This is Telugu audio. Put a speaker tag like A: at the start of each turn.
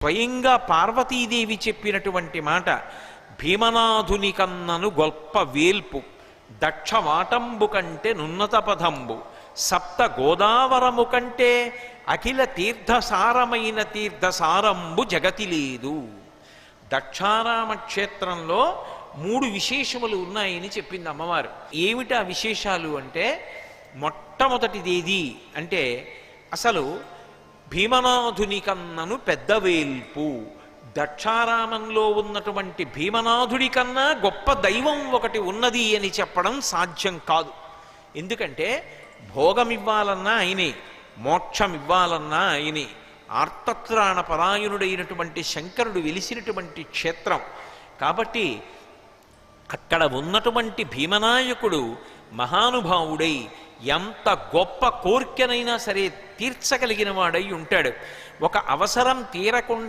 A: స్వయంగా పార్వతీదేవి చెప్పినటువంటి మాట భీమనాథుని కన్నను గొప్ప వేల్పు దక్షవాటంబు కంటే నున్నత పదంబు సప్త గోదావరము కంటే అఖిల తీర్థసారమైన తీర్థసారంబు జగతి లేదు దక్షారామ క్షేత్రంలో మూడు విశేషములు ఉన్నాయని చెప్పింది అమ్మవారు. ఏమిటా విశేషాలు అంటే మొట్టమొదటిదేది అంటే అసలు భీమనాథుని కన్నను పెద్ద వేల్పు దక్షారామంలో ఉన్నటువంటి భీమనాథుడి కన్నా గొప్ప దైవం ఒకటి ఉన్నది అని చెప్పడం సాధ్యం కాదు. ఎందుకంటే భోగం ఇవ్వాలన్నా ఆయనే మోక్షం ఇవ్వాలన్నా ఆయనే. ఆర్తత్రాణ పరాయణుడైనటువంటి శంకరుడు వెలిసినటువంటి క్షేత్రం. కాబట్టి అక్కడ ఉన్నటువంటి భీమనాయకుడు మహానుభావుడై ఎంత గొప్ప కోరికనైనా సరే తీర్చగలిగిన వాడై ఉంటాడు. ఒక అవసరం తీరకుండా